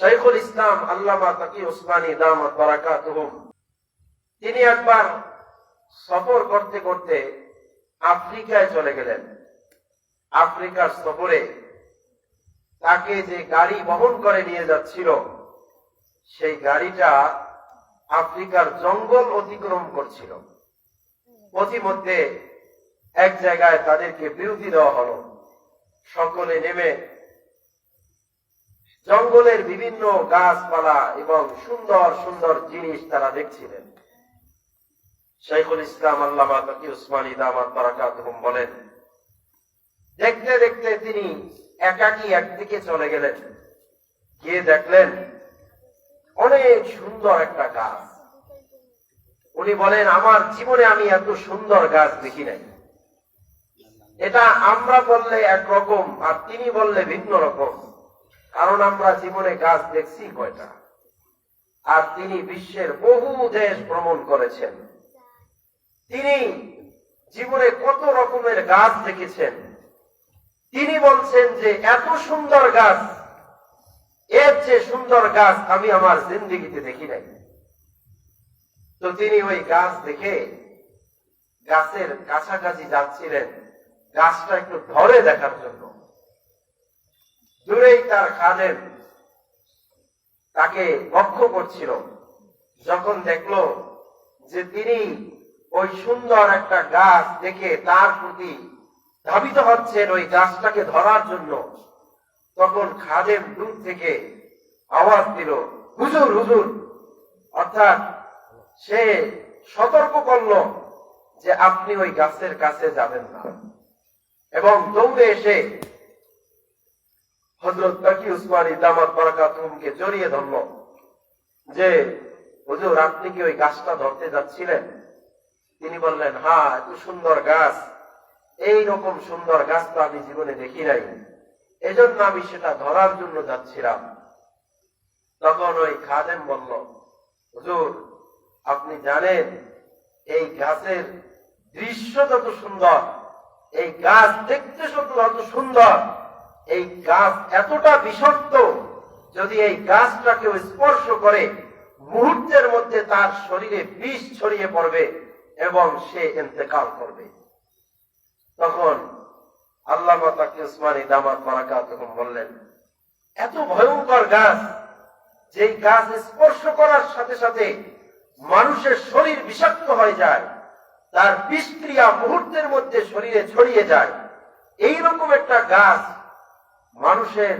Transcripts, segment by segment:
শাইখুল ইসলাম আল্লামা তাকি উসমানী দামত তিনি একবার সফর করতে করতে আফ্রিকায় চলে গেলেন। আফ্রিকার সফরে তাকে যে গাড়ি বহন করে নিয়ে যাচ্ছিল, সেই গাড়িটা আফ্রিকার জঙ্গল অতিক্রম করছিল। পথিমধ্যে এক জায়গায় তাদেরকে বিরতি দেওয়া হলো। সকলে নেমে জঙ্গলের বিভিন্ন গাছপালা এবং সুন্দর সুন্দর জিনিস তারা দেখছিলেন। শাইখুল ইসলাম আল্লামা তাকি উসমানী দামাত বারাকাতুহুম বলেন, দেখতে দেখতে তিনি একাকী একদিকে চলে গেলেন। গিয়ে দেখলেন অনেক সুন্দর একটা গাছ। উনি বলেন, আমার জীবনে আমি এত সুন্দর গাছ দেখি নাই। এটা আমরা বললে একরকম আর তিনি বললে ভিন্ন রকম। কারণ আমরা জীবনে গাছ দেখছি কয়টা? আর তিনি বিশ্বের বহু দেশ ভ্রমণ করেছেন। তিনি জীবনে কত রকমের গাছ দেখেছেন। তিনি বলছেন যে, এত সুন্দর গাছ, এর যে সুন্দর গাছ আমি আমার জিন্দিগিতে দেখি নাই। তো তিনি ওই গাছ দেখে গাছের কাছাকাছি যাচ্ছিলেন। গাছটা একটু ধরে দেখার জন্য। দূরেই তার খাদেম তাকে লক্ষ্য করছিল। যখন দেখল যে তিনি ওই সুন্দর একটা গাছ দেখে তার প্রতি ধাবিত হচ্ছেন ওই গাছটাকে ধরার জন্য, তখন খাদেম দূর থেকে আওয়াজ দিল, হুজুর হুজুর। অর্থাৎ সে সতর্ক করল যে আপনি ওই গাছের কাছে যাবেন না। এবং দৌড়ে এসে হজরত তাকি উসমানী দামাত বারাকাতুমকে জড়িয়ে ধরল। যে, হুজুর, আপনি কি ওই গাছটা ধরতে যাচ্ছিলেন? তিনি বললেন হ্যাঁ এত সুন্দর গাছ। এই রকম সুন্দর গাছ তো আমি জীবনে দেখি নাই। এজন্য আমি সেটা ধরার জন্য যাচ্ছিলাম। তখন ওই খাদেম বলল, হুজুর, আপনি জানেন, এই গাছের দৃশ্য যত সুন্দর, এই গাছ দেখতে যত সুন্দর। এই গাছ এতটা বিষাক্ত যদি এই গাছটা কেউ স্পর্শ করে, মুহূর্তের মধ্যে তার শরীরে বিষ ছড়িয়ে পড়বে এবং সে ইন্তেকাল করবে। তখন আল্লাহ তাকে উসমানী দামাত মারাকা তখন বললেন, এত ভয়ঙ্কর গাছ যে গাছ স্পর্শ করার সাথে সাথে মানুষের শরীর বিষাক্ত হয়ে যায়, তার বিষক্রিয়া মুহূর্তের মধ্যে শরীরে ছড়িয়ে যায় এই রকম একটা গাছ মানুষের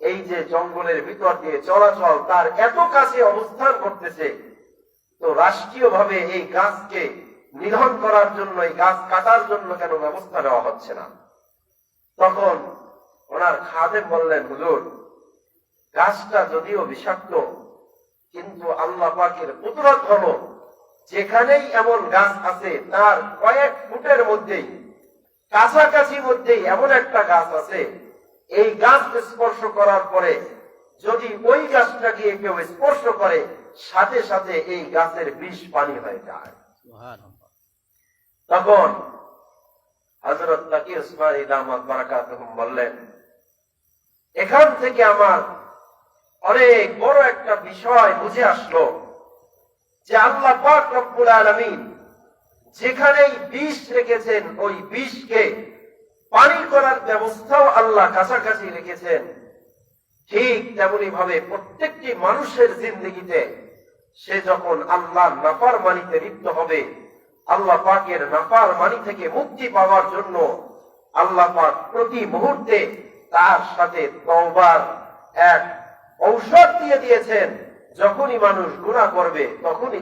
এই যে জঙ্গলের ভিতর দিয়ে চলাচল, তার এত কাছে অবস্থান করতেছে, তো রাষ্ট্রীয় ভাবে এই গাছকে নিধন করার জন্য, এই গাছ কাটার জন্য কেন ব্যবস্থা নেওয়া হচ্ছে না? তখন ওনার খাদে বললেন, হুজুর, গাছটা যদিও বিষাক্ত, কিন্তু আল্লাহ পাকের কুদরত হলো, যেখানেই এমন গাছ আছে, তার কয়েক ফুটের মধ্যেই, কাছাকাছি মধ্যেই এমন একটা গাছ আছে এই গাছ স্পর্শ করার পরে যদি ওই গাছটা গিয়ে কেউ স্পর্শ করে সাথে সাথে এই গাছের বিষ পানি হয়ে যায়। তখন হজরত উসমানী বললেন এখান থেকে আমার অনেক বড় একটা বিষয় বুঝে আসলো যে আল্লাহ পাক রব্বুল আলামিন যেখানেই বিষ রেখেছেন ওই বিষকে করার ব্যবস্থাও আল্লাহ কাছাকাছি রেখেছেন। ঠিক তেমনি ভাবে প্রত্যেকটি মানুষের জিন্দগিতে সে যখন আল্লাহ নাফার মানিতে লিপ্ত হবে, আল্লাহ পাকের নাফার মানি থেকে মুক্তি পাওয়ার জন্য আল্লাহ পাক প্রতি মুহূর্তে তার সাথে তওবার, এক ঔষধ দিয়ে দিয়েছেন। যখনই মানুষ গুণা করবে, তখনই